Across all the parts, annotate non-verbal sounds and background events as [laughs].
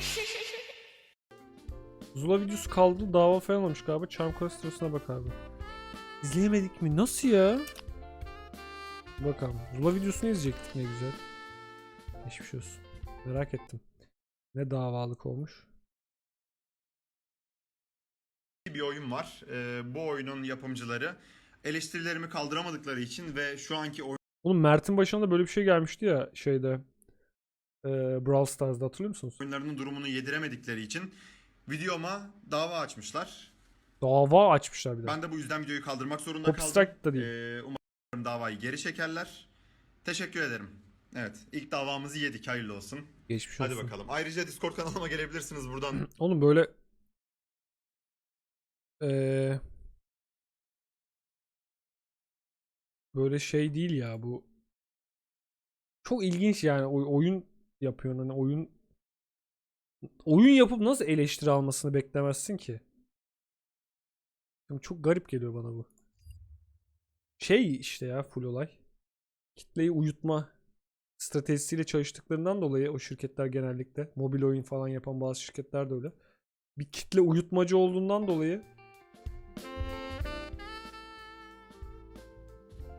[laughs] Zula videosu kaldı. Dava falan olmuş galiba. Charm Coaster'ına bak abi. İzleyemedik mi? Nasıl ya? Bakalım. Zula videosunu izleyecektik ne güzel. Geçmiş olsun. Merak ettim. Ne davalık olmuş. bir oyun var. Ee, bu oyunun yapımcıları eleştirilerimi kaldıramadıkları için ve şu anki Oğlum Mert'in başına da böyle bir şey gelmişti ya şeyde. E, Brawl Stars'da hatırlıyor musunuz? oyunlarının durumunu yediremedikleri için videoma dava açmışlar. Dava açmışlar bir de. Ben de bu yüzden videoyu kaldırmak zorunda kaldım. da değil. Ee, umarım davayı geri çekerler. Teşekkür ederim. Evet, ilk davamızı yedik. Hayırlı olsun. Geçmiş olsun. Hadi bakalım. Ayrıca Discord kanalıma gelebilirsiniz buradan. [clears throat] Oğlum böyle eee böyle şey değil ya bu. Çok ilginç yani Oy- oyun yapıyorsun hani oyun oyun yapıp nasıl eleştiri almasını beklemezsin ki? Yani Çok garip geliyor bana bu. Şey işte ya full olay. Kitleyi uyutma stratejisiyle çalıştıklarından dolayı o şirketler genellikle mobil oyun falan yapan bazı şirketler de öyle. Bir kitle uyutmacı olduğundan dolayı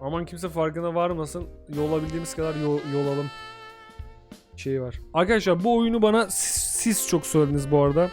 Aman kimse farkına varmasın. Yolabildiğimiz kadar yol, yolalım. Şey var. Arkadaşlar bu oyunu bana siz, siz çok söylediniz bu arada.